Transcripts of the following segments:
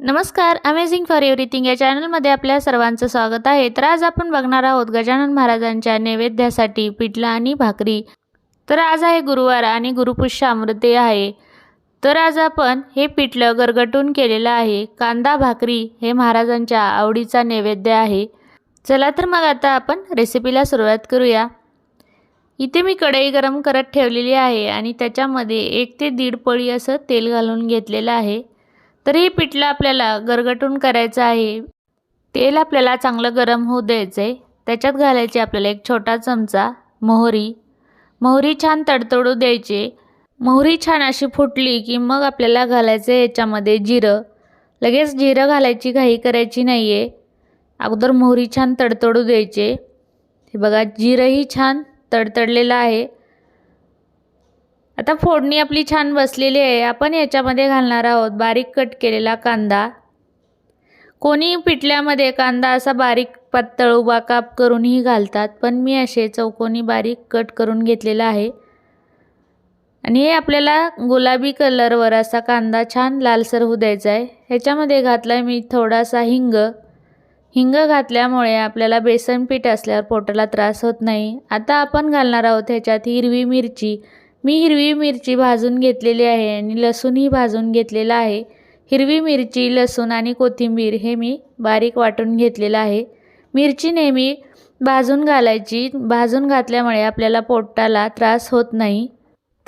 नमस्कार amazing for everything या चॅनलमध्ये आपल्या सर्वांचं स्वागत आहे. तर आज आपण बघणार आहोत गजानन महाराजांच्या नैवेद्यासाठी पिठलं आणि भाकरी. तर आज आहे गुरुवार आणि गुरुपुष्य अमृते आहे. तर आज आपण हे पिठलं गरगटून केलेलं आहे. कांदा भाकरी हे महाराजांच्या आवडीचा नैवेद्य आहे. चला तर मग आता आपण रेसिपीला सुरुवात करूया. इथे मी कढई गरम करत ठेवलेली आहे आणि त्याच्यामध्ये एक ते दीड पळी असं तेल घालून घेतलेलं आहे. तर हे पिठलं आपल्याला गरगटून करायचं आहे. तेल आपल्याला चांगलं गरम होऊ द्यायचं आहे त्याच्यात घालायचे आपल्याला एक छोटा चमचा मोहरी. मोहरी छान तडतडू द्यायची. मोहरी छान अशी फुटली की मग आपल्याला घालायचं आहे याच्यामध्ये जिरं. लगेच जिरं घालायची घाई करायची नाही आहे अगोदर मोहरी छान तडतडू द्यायचे. हे बघा जिरंही छान तडतडलेलं आहे. आता फोडणी आपली छान बसलेली आहे. आपण याच्यामध्ये घालणार आहोत बारीक कट केलेला कांदा. कोणी पिठल्यामध्ये कांदा असा बारीक पातळ उभा काप करूनही घालतात पण मी असे चौकोनी बारीक कट करून घेतलेला आहे. आणि हे आपल्याला गुलाबी कलरवर असा कांदा छान लालसर होऊ द्यायचा आहे. ह्याच्यामध्ये घातला आहे मी थोडासा हिंग. हिंग घातल्यामुळे आपल्याला बेसन पीठ असल्यावर पोटाला त्रास होत नाही. आता आपण घालणार आहोत ह्याच्यात हिरवी मिरची. मी हिरवी मिरची भाजून घेतलेली आहे आणि लसूणही भाजून घेतलेला आहे. हिरवी मिरची लसूण आणि कोथिंबीर हे मी बारीक वाटून घेतलेलं आहे. मिरची नेहमी भाजून घालायची. भाजून घातल्यामुळे आपल्याला पोटाला त्रास होत नाही.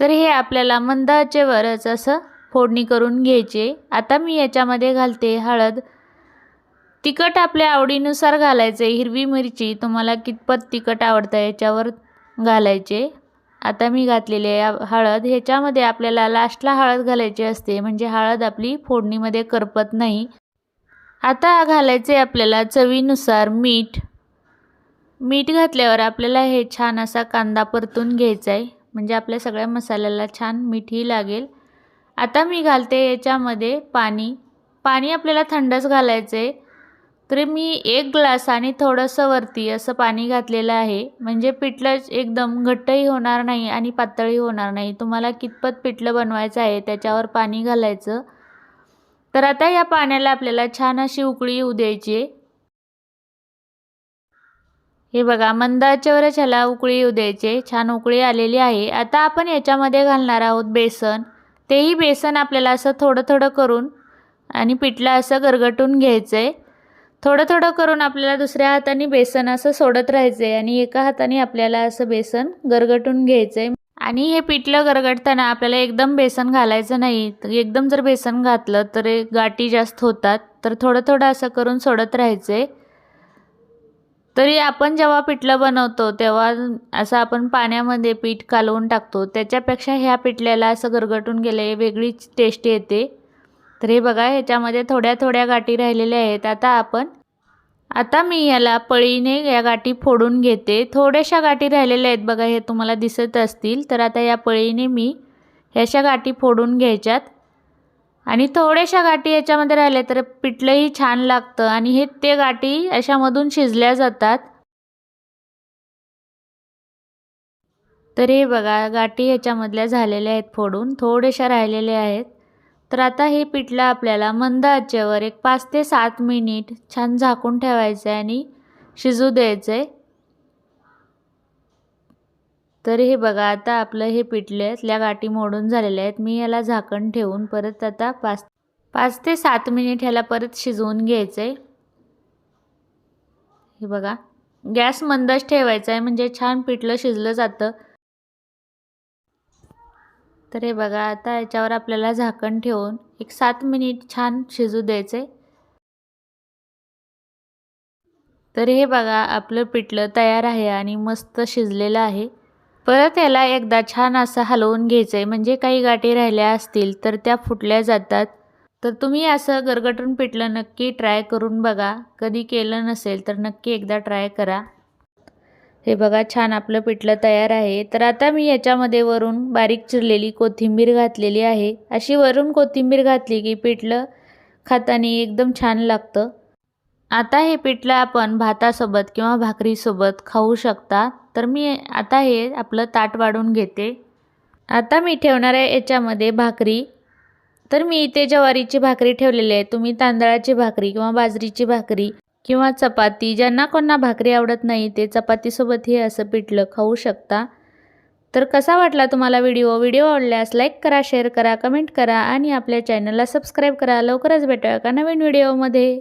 तर हे आपल्याला मंद आचेवरच असं फोडणी करून घ्यायचे. आता मी याच्यामध्ये घालते हळद. तिखट आपल्या आवडीनुसार घालायचे. हिरवी मिरची तुम्हाला कितपत तिखट आवडतं याच्यावर घालायचे. आता मी घातलेली आहे हळद. ह्याच्यामध्ये आपल्याला लास्टला हळद घालायची असते. म्हणजे हळद आपली फोडणीमध्ये करपत नाही. आता घालायचे आपल्याला चवीनुसार मीठ. मीठ घातल्यावर आपल्याला हे छान असा कांदा परतून घ्यायचा आहे म्हणजे आपल्या सगळ्या मसाल्याला छान मीठही लागेल. आता मी घालते याच्यामध्ये पाणी. पाणी आपल्याला थंडच घालायचं आहे तरी मी एक ग्लास आणि थोडंसं वरती असं पाणी घातलेलं आहे. म्हणजे पिठलं एकदम घट्टही होणार नाही आणि पातळही होणार नाही. तुम्हाला कितपत पिठलं बनवायचं आहे त्याच्यावर पाणी घालायचं. तर आता या पाण्याला आपल्याला छान अशी उकळी येऊ द्यायची हे बघा मंदाच्यावरच ह्याला उकळी येऊ द्यायचे छान उकळी आलेली आहे. आता आपण याच्यामध्ये घालणार आहोत बेसन. तेही बेसन आपल्याला असं थोडं थोडं करून आणि पिठलं असं गरगटून घ्यायचं आहे थोडं थोडं करून आपल्याला दुसऱ्या हाताने बेसन असं सोडत राहायचं आहे आणि एका हाताने आपल्याला असं बेसन गरगटून घ्यायचं आहे आणि हे पिठलं गरगटताना आपल्याला एकदम बेसन घालायचं नाही. एकदम जर बेसन घातलं तर गाठी जास्त होतात. तर थोडं थोडं असं करून सोडत राहायचं आहे तरी आपण जेव्हा पिठलं बनवतो तेव्हा असं आपण पाण्यामध्ये पीठ कालवून टाकतो. त्याच्यापेक्षा ह्या पिठल्याला असं गरगटून गेले वेगळीच टेस्ट येते. तर हे बघा ह्याच्यामध्ये थोड्या थोड्या गाठी राहिलेल्या आहेत. आता आपण आता मी याला पळीने या गाठी फोडून घेते. थोड्याशा गाठी राहिलेल्या आहेत बघा हे तुम्हाला दिसत असतील. तर आता या पळीने मी ह्याशा गाठी फोडून घ्यायच्यात. आणि थोड्याशा गाठी याच्यामध्ये राहिल्या तर पिठलंही छान लागतं. आणि हे ते गाठी अशामधून शिजल्या जातात. तर हे बघा गाठी ह्याच्यामधल्या झालेल्या आहेत फोडून. थोड्याशा राहिलेल्या आहेत. तर आता हे पिठलं आपल्याला मंद आचेवर एक पाच ते सात मिनिट छान झाकून ठेवायचं आहे आणि शिजू द्यायचं आहे. तर हे बघा आता आपलं हे पिठल्यातल्या गाठी मोडून झालेल्या आहेत. मी याला झाकण ठेवून परत आता पाच पाच ते सात मिनिट ह्याला परत शिजवून घ्यायचं आहे. हे बघा गॅस मंदच ठेवायचा आहे म्हणजे छान पिठलं शिजलं जातं. तर हे बघा आता याच्यावर आपल्याला झाकण ठेवून एक सात मिनिट छान शिजू द्यायचे. तर हे बघा आपलं पिठलं तयार आहे आणि मस्त शिजलेलं आहे. परत याला एकदा छान असं हलवून घ्यायचं आहे म्हणजे काही गाठी राहिल्या असतील तर त्या फुटल्या जातात. तर तुम्ही असं गरगटून पिठलं नक्की ट्राय करून बघा. कधी केलं नसेल तर नक्की एकदा ट्राय करा. हे बघा छान आपलं पिठलं तयार आहे. तर आता मी याच्यामध्ये वरून बारीक चिरलेली कोथिंबीर घातलेली आहे. अशी वरून कोथिंबीर घातली की पिठलं खाताना एकदम छान लागतं. आता हे पिठलं आपण भातासोबत किंवा भाकरीसोबत खाऊ शकता. तर मी आता हे आपलं ताट वाढून घेते. आता मी ठेवणार आहे याच्यामध्ये भाकरी. तर मी इथे ज्वारीची भाकरी ठेवलेली आहे. तुम्ही तांदळाची भाकरी किंवा बाजरीची भाकरी किंवा चपाती ज्यांना कोणा भाकरी आवडत नाही ते चपातीसोबत हे असं पिठलं खाऊ शकता. तर कसा वाटला तुम्हाला व्हिडिओ? व्हिडिओ आवडल्यास लाईक करा शेअर करा कमेंट करा आणि आपल्या चॅनलला सबस्क्राईब करा. लवकरच भेटूया का नवीन व्हिडिओमध्ये.